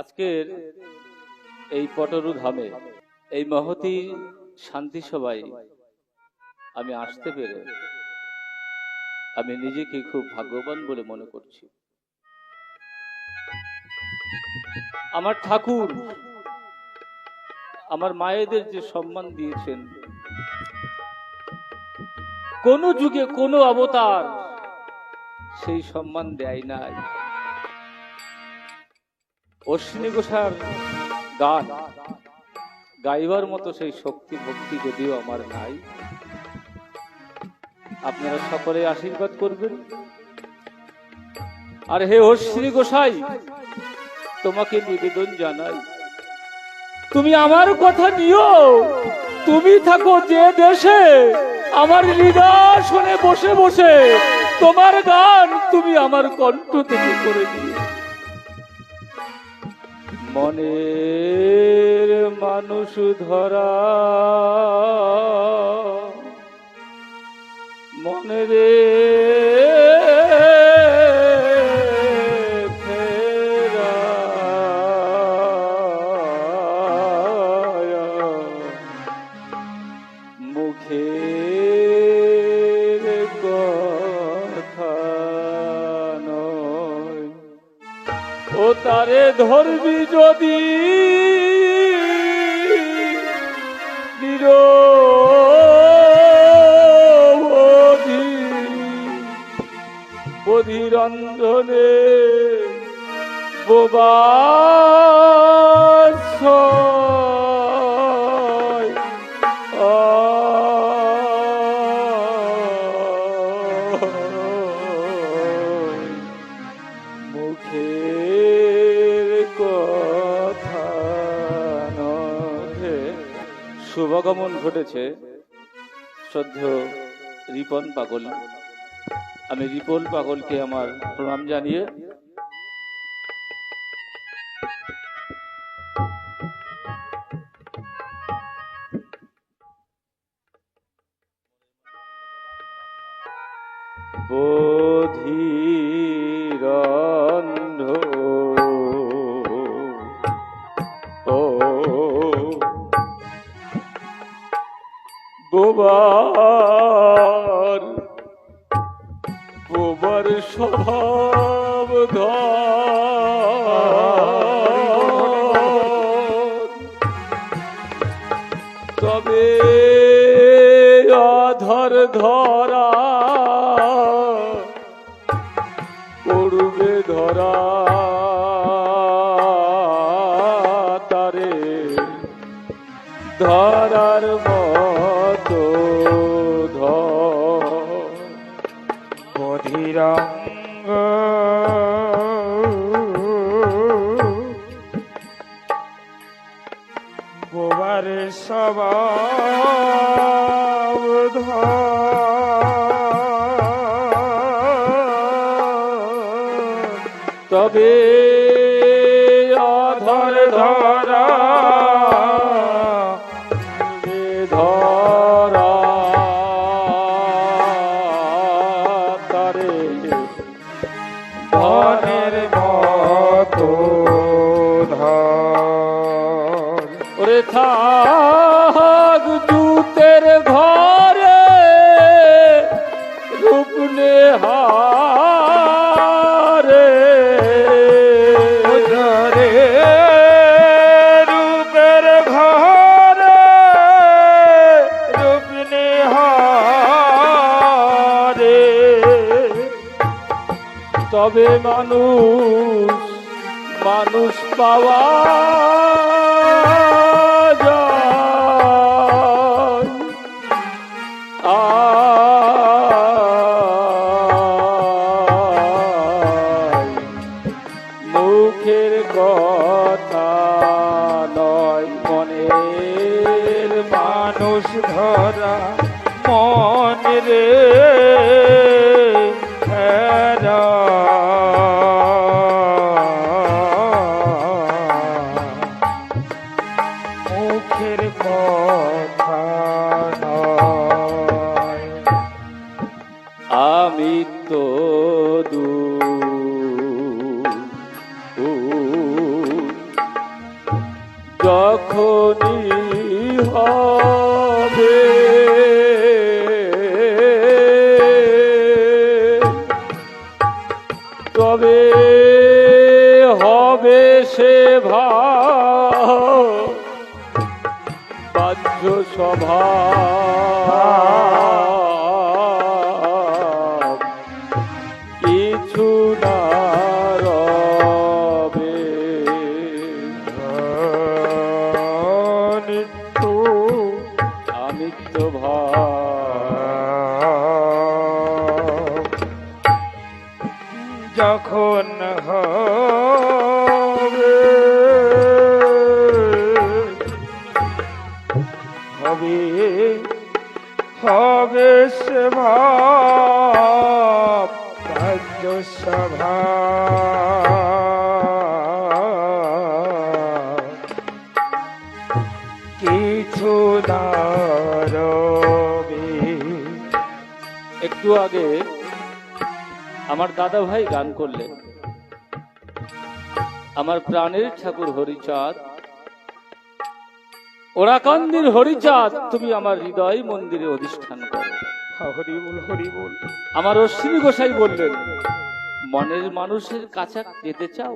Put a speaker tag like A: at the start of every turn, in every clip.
A: আজকের এই পটরু ধামে, এই মহতি শান্তি সভায় আমি আসতে পেরে আমি নিজেকে খুব ভাগ্যবান বলে মনে করছি। আমার ঠাকুর, আমার মায়েদের যে সম্মান দিয়েছেন, কোন যুগে কোন অবতার সেই সম্মান দেয় নাই। অশ্বিনী ঘোষার গান গাইবার মতো সেই শক্তি ভক্তি যদিও আমার নাই। আপনারা সকলে আশীর্বাদ করবেন। আর হে অশ্বিনী গোসাই, তোমাকে নিবেদন জানাই, তুমি আমার কথা নিও, তুমি থাকো যে দেশে, আমার হৃদয় শুনে বসে বসে, তোমার গান তুমি আমার কণ্ঠ থেকে করে দিও মনের মানুষ ধরা। মনে রে ধরবি যদি নিরবধি বধিরন্ধনে শুভগমন শ্রদ্ধেয় রিপন পাগল। আমি রিপন পাগলকে আমার প্রণাম জানিয়ে বোবার স্বভাব তবে অধর ধরা তবে অধর ধরা ধরা পাওয়া মুখের কথা নয় মনের
B: মানুষ ধরা মন রে।
A: করলেন আমার প্রাণের ঠাকুর হরিচাঁদ ওরাকান্দির হরিচাঁদ তুমি আমার হৃদয় মন্দিরে অধিষ্ঠান করো। আমার অশ্বিনী গোসাই বললেন মনের মানুষের কাছে যেতে চাও?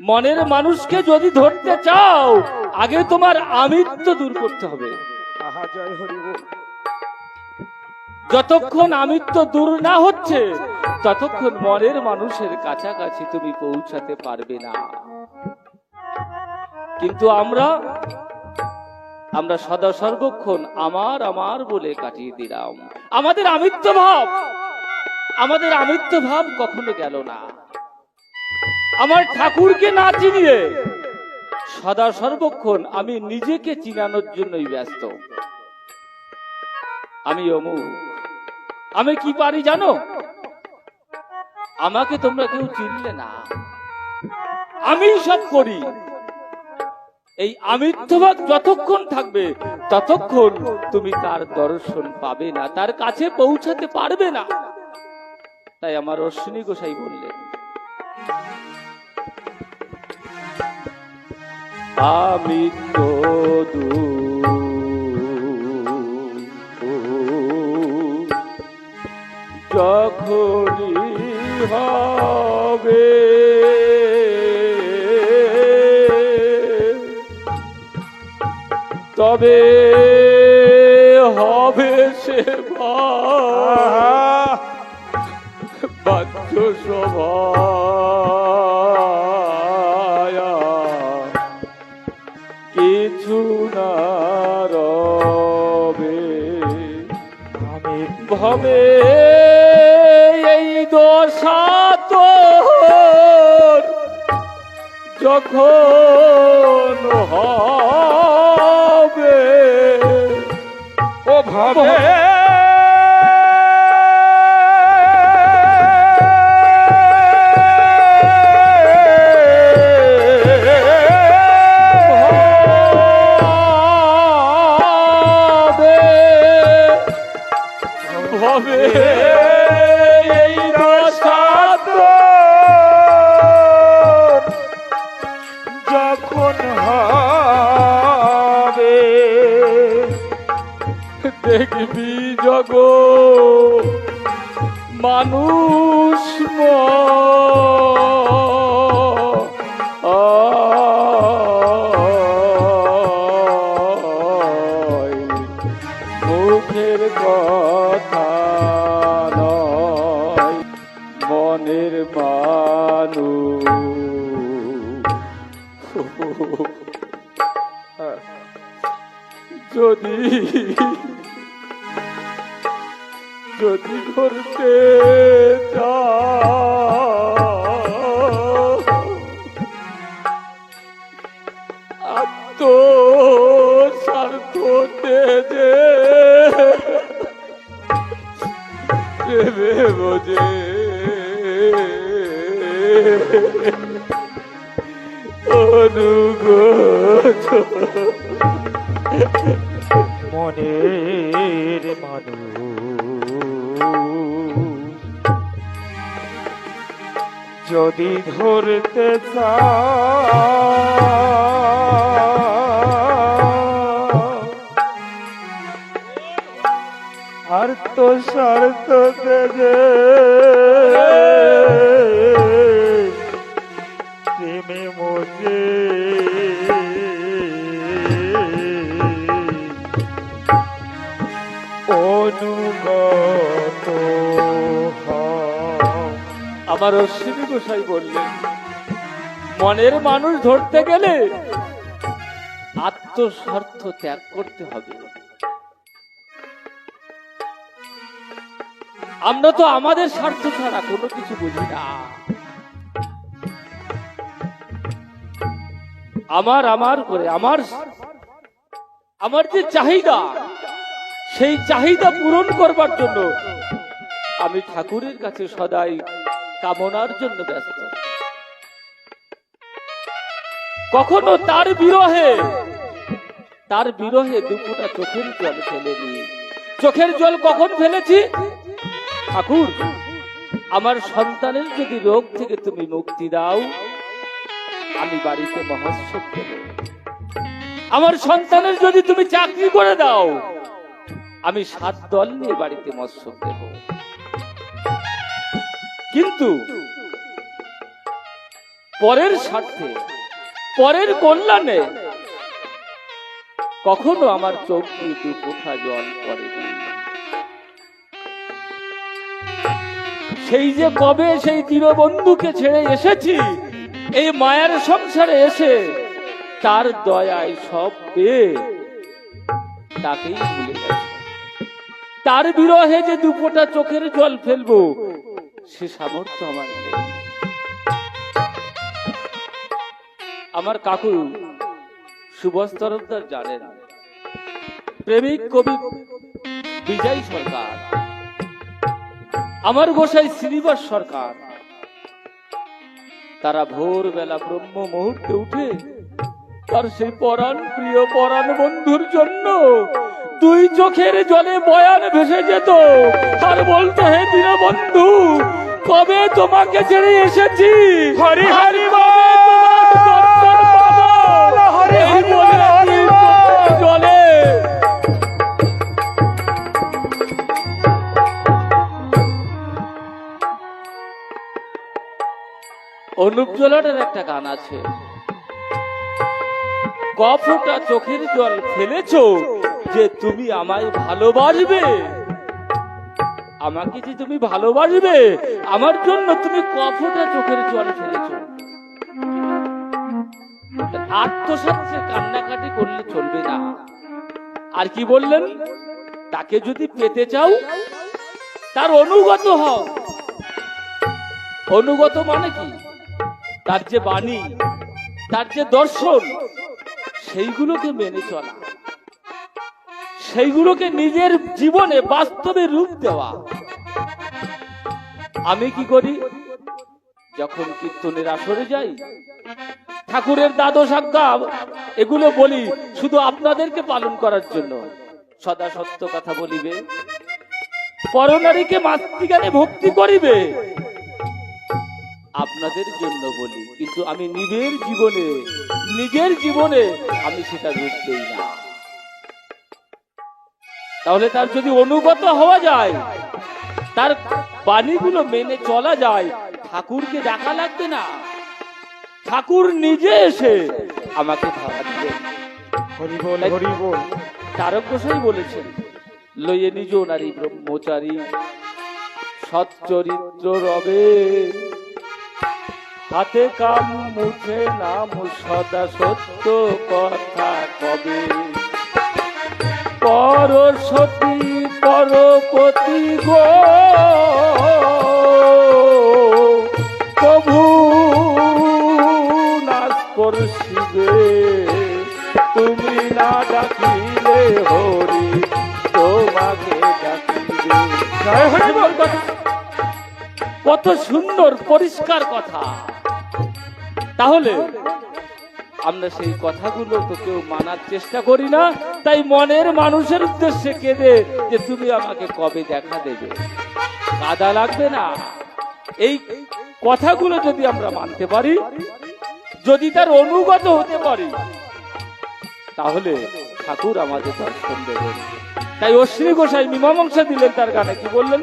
A: মনের মানুষকে যদি ধরতে চাও আগে তোমার আমিত্ব দূর করতে হবে।
B: আহা জয় হরি বল
A: যতক্ষণ আমিত্ব দূর না হচ্ছে, ততক্ষণ মনের মানুষের কাছাকাছি তুমি পৌঁছাতে পারবে না। কিন্তু আমরা আমরা সদা সর্বক্ষণ আমার আমার বলে কাটিয়ে দিলাম। আমাদের আমিত্ব ভাব, আমাদের আমিত্ব ভাব কখনো গেল না। আমার ঠাকুরকে না চিনিয়ে সদা সর্বক্ষণ আমি নিজেকে চিনানোর জন্যই ব্যস্ত। আমি অমুক আমি কি পারি জানো? আমাকে তোমরা কেউ চিনলে না। আমি সব করি। এই আমিত্ববাদ যতক্ষণ থাকবে, ততক্ষণ তুমি তার দর্শন পাবে না, তার কাছে পৌঁছাতে পারবে না। তাই আমার অশ্বিনী গোসাই বললেন আমিত্ব দূর হবে তবে হবে সে ভাব, বাহ্য কিছু না রবে। ভবে এই দশা তোর। যখন হবে
B: ও ভাবে
A: মানুষ মনের মানুষ। যদি
B: ধরতে আর তো স্বার্থ যে প্রেমে মোজে
A: আমার অশ্বিনী গোসাই বললেন, মনের মানুষ ধরতে গেলে আত্মস্বার্থ ত্যাগ করতে হবে। আমরা তো আমাদের স্বার্থ ছাড়া কোনো কিছু বুঝি না। আমার আমার করে, আমার আমার যে চাহিদা সেই চাহিদা পূরণ করবার জন্য আমি ঠাকুরের কাছে সদাই কামনার জন্য ব্যস্ত। কখনো তার বিরহে তার বিরহে দুপুটা চোখের জল ফেলেনি চোখের জল কখন ফেলেছি? ঠাকুর, আমার সন্তানের যদি রোগ থেকে তুমি মুক্তি দাও, আমি বাড়িতে মহোৎসব আমার সন্তানের যদি তুমি চাকরি করে দাও আমি সাত দল নিয়ে বাড়িতে মৎস্য দেব। কিন্তু পরের স্বার্থে, পরের কল্যাণে কখনো আমার চোখ দু কোঠা জল পড়েনি। সেই যে কবে সেই দীনবন্ধুকে ছেড়ে এসেছি, এই মায়ার সংসারে এসে তার দয়ায় সব পেয়ে তাকেই ভুলে গেছে। তার বিরহে যে দুপোটা চোখের জল ফেলব, সে সামর্থ্য আমার আমার কাকু সুভাষ তরফদার জানেন, প্রেমিক কবি বিজয় সরকার, আমার গোসাই শ্রীনিবাস সরকার। তারা ভোরবেলা ব্রহ্ম মুহূর্তে উঠে তার সেই পরাণ প্রিয় পরাণ বন্ধুর জন্য দুই চোখের জলে বয়ান ভেসে যেত। আর বলতো হে দিন বন্ধু কবে তোমাকে ছেড়ে এসেছি?
B: হরি হরি
A: অনুপ জলাটের একটা গান আছে। কফটা চোখের জল ফেলেছো যে তুমি আমায় ভালোবাসবে। আমাকে যে তুমি ভালোবাসবে, আমার জন্য তুমি কফটা চোখের জল ফেলেছো। আত্মসাক্ষে কান্নাকাটি করলে চলবে না। আর কি বললেন? তাকে যদি পেতে চাও, তার অনুগত হও। অনুগত মানে কি? তার যে বাণী, তার যে দর্শন, সেইগুলোকে মেনে চলা। সেইগুলোকে নিজের জীবনে বাস্তবে রূপ দেওয়া। আমি কি করি? যখন কীর্তনের আসরে যাই, ঠাকুরের দ্বাদশ আজ্ঞা, এগুলো বলি শুধু আপনাদেরকে পালন করার জন্য। সদা সত্য কথা বলিবে। পরনারীকে মাতৃগানে ভক্তি করিবে। আপনাদের জন্য বলি, কিন্তু আমি নিজের জীবনে নিজের জীবনে আমি সেটা দেই না। তাহলে তার যদি অনুগত হওয়া যায় তার বাণীগুলো মেনে চলা যায় ঠাকুরকে দেখা লাগবে না। ঠাকুর নিজে এসে আমাকে
B: হরি বল
A: তারক গোসাই বলেছেন লইয়ে নিজ নারী ব্রহ্মচারী সচ্চরিত্র রবে। হাতে কাম মুখে নাম সদা সত্য কথা কবে। পরশতী পরপতি গো। প্রভু নাচ করছিবে তুমি না ডাকিলে হরি, তোমাকে ডাকিবে কত সুন্দর, পরিষ্কার কথা। তাহলে আমরা সেই কথাগুলো তো কেউ মানার চেষ্টা করি না। তাই মনের মানুষের উদ্দেশ্যে কেঁদে যে তুমি আমাকে কবে দেখা দেবে? কাদা লাগবে না। এই কথাগুলো যদি আমরা মানতে পারি, যদি তার অনুগত হতে পারি, তাহলে ঠাকুর আমাদের দর্শন দেবেন। তাই অশ্বিনী গোসাই মীমাংসা দিলেন তার গানে, কি বললেন?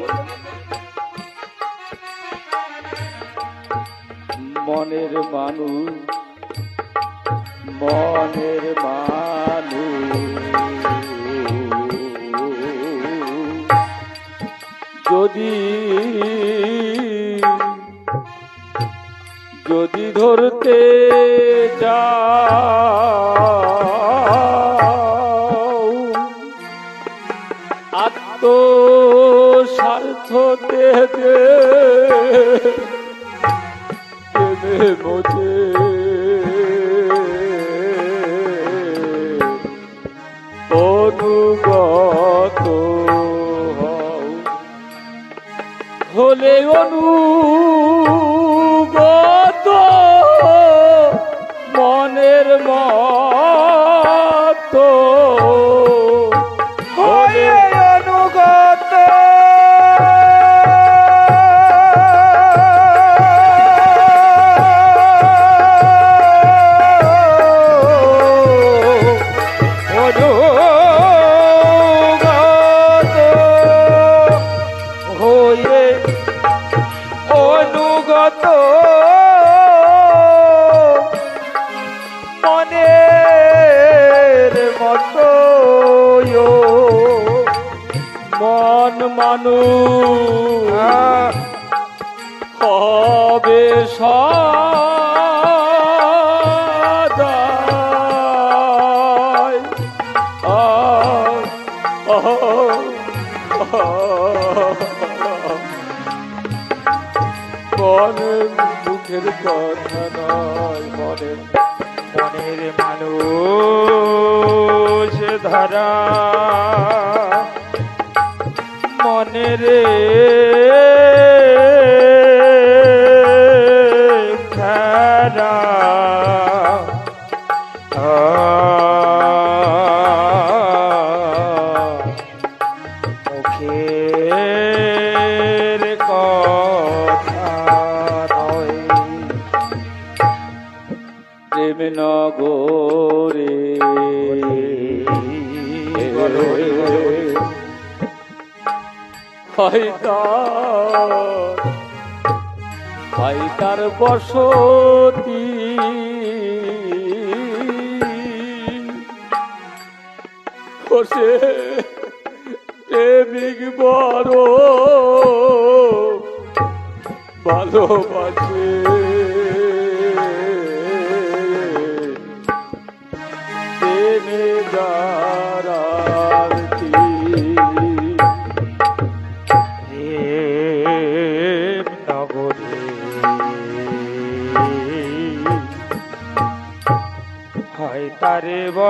A: মনের মানুষ মনের মানুষ। যদি যদি ধরতে যাও আত্ম স্বার্থ মোছে জানু মনের মানুষ
B: ধরা। ধারা
A: তার বসতি। বসে প্রেমিক বড় ভালোবাসে।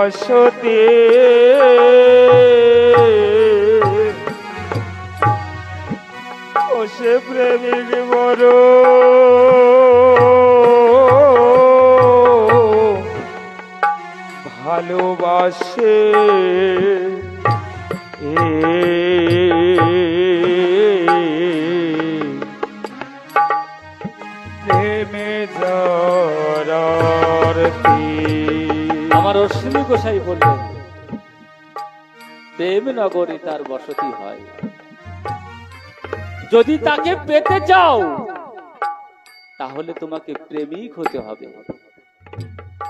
B: বসতে। সে প্রেমিক বড় ভালোবাসে।
A: গোসাই বললেন, প্রেম নগরী তার বসতি হয়। যদি তাকে পেতে চাও, তাহলে তোমাকে প্রেমিক হতে হবে।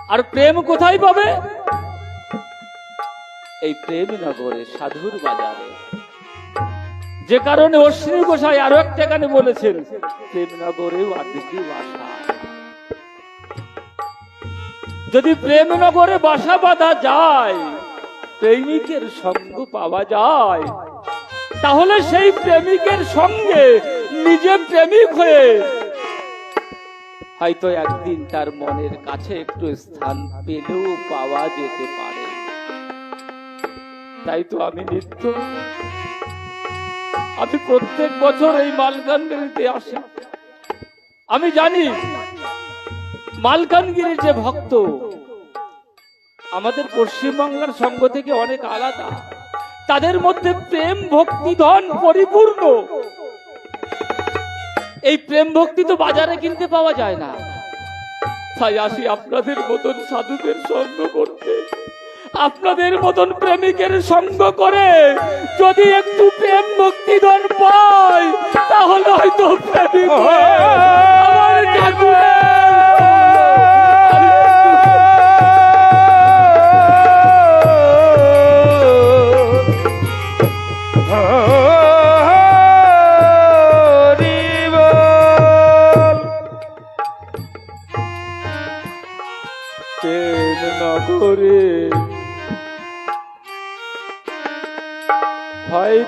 A: আর প্রেম কোথায় পাবে? এই প্রেম নগরে সাধুর বাজারে। যে কারণে অশ্বিনী গোসাই আরও একটা গানে বলেছেন, প্রেম নগরে আদিতি বাসা। যদি প্রেমনগরে বাসা বাঁধা যায়, প্রেমিকের সঙ্গ পাওয়া যায়, তাহলে সেই প্রেমিকের সঙ্গে নিজে প্রেমিক হয়ে হয়তো একদিন তার মনের কাছে একটু স্থান পেলেও পাওয়া যেতে পারে। তাই তো আমি নিত্য, আমি প্রত্যেক বছর এই মালকানগিরিতে আসি। আমি জানি মালকানগিরির যে ভক্ত, আমাদের পশ্চিমবাংলার সঙ্গ থেকে অনেক আলাদা। তাদের মধ্যে প্রেম ভক্তি ধন পরিপূর্ণ। এই প্রেম ভক্তি তো বাজারে কিনতে পাওয়া যায় না। তাই আসি আপনাদের মতন সাধুদের সঙ্গ করতে। আপনাদের মতন প্রেমিকের সঙ্গ করে যদি একটু প্রেম ভক্তি ধন পাই, তাহলে হয়তো প্রেমিক আমার হয়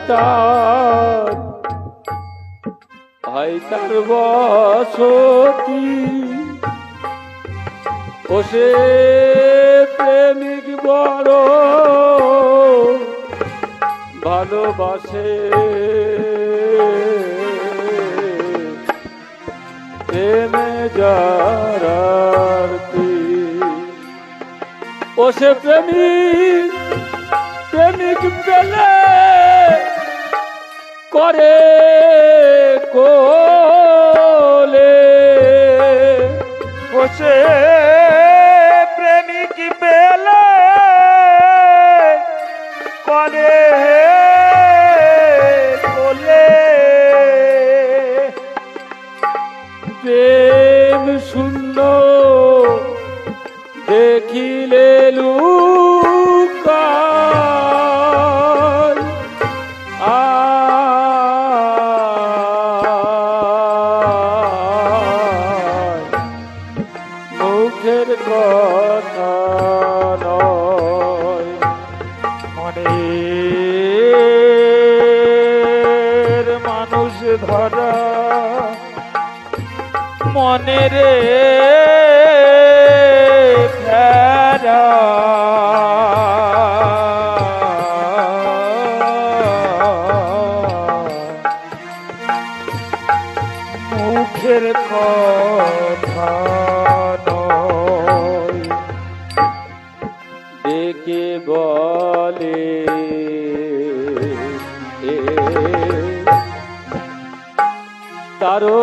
A: তার বসতি ও প্রেমিক বড় ভালোবাসে। প্রেমে যারার্থী ও সে প্রেমিক প্রেমিক পেলে করে কোলে।
B: বসে প্রেমিক পেলে করে কোলে।
A: প্রেম শূন্য দেখিলে লুকায় তারো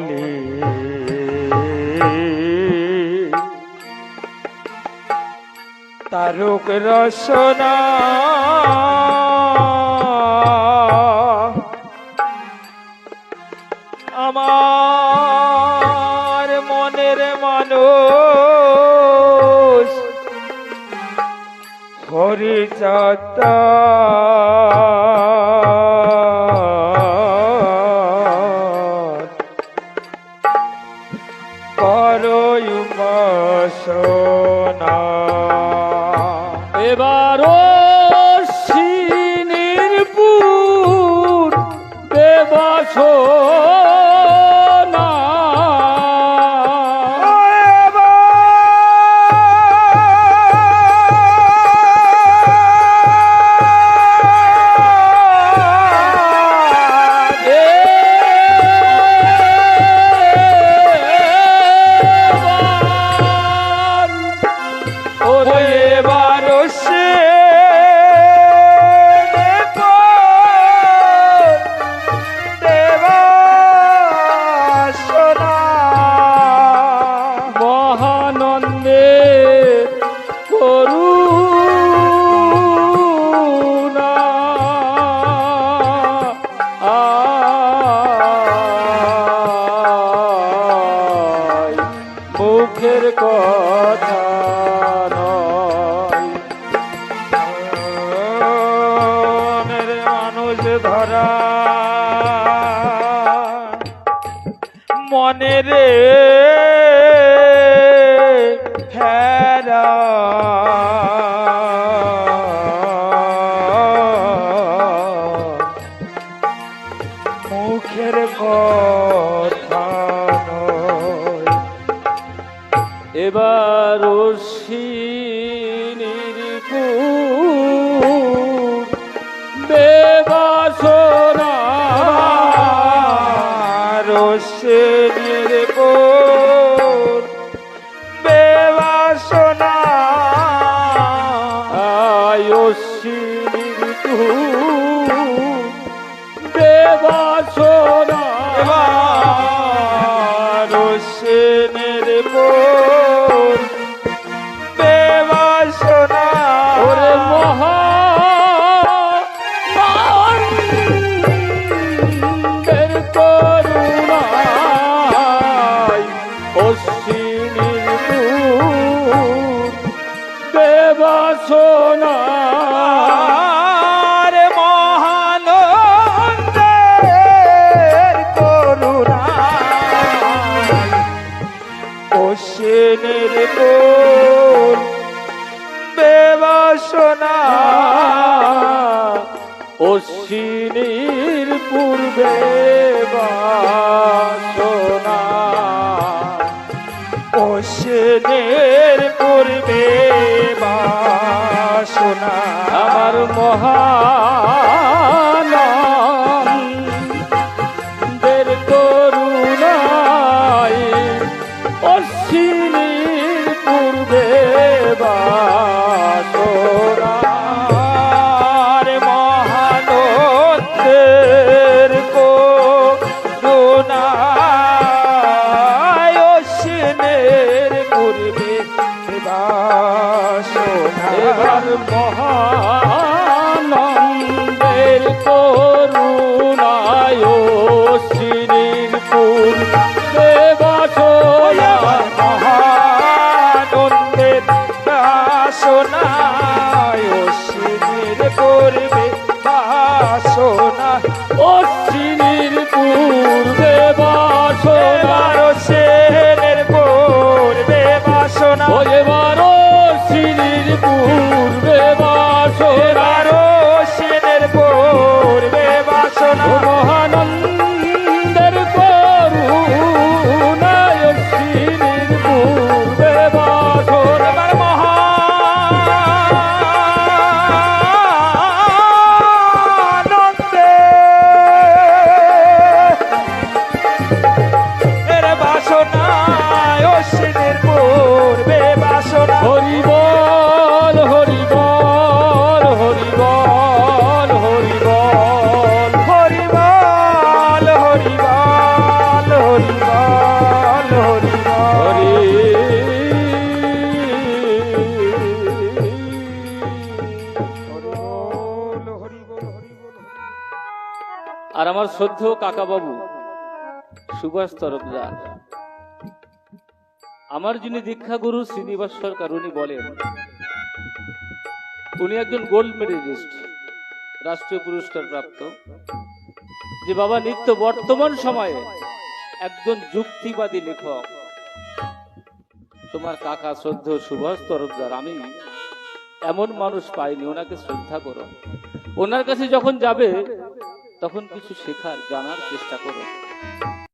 B: বলে। তারক রসনা আমার মনের মানুষ হরিচাতা ওশেনের কোল বেবাসনা
A: অশ্বিনীর পূর্বে বাসনা।
B: ওশেনের পূর্বে বাসনা।
A: আমার মহানন্দের
B: Thank you.
A: আর আমার শ্রদ্ধ কাকা বাবু সুভাষ তরফদার। আমার যিনি দীক্ষা গুরু শ্রীনিবাস সরকার উনি বলেন, উনি একজন গোল্ড মেডেলিস্ট রাষ্ট্রীয় পুরস্কার প্রাপ্ত, যে বাবা নিত্য বর্তমান সময়ে একজন যুক্তিবাদী লেখক। তোমার কাকা শ্রদ্ধ সুভাষ তরফদার, আমি এমন মানুষ পাইনি, ওনাকে শ্রদ্ধা করো। ওনার কাছে যখন যাবে তখন কিছু শেখার জানার চেষ্টা করো।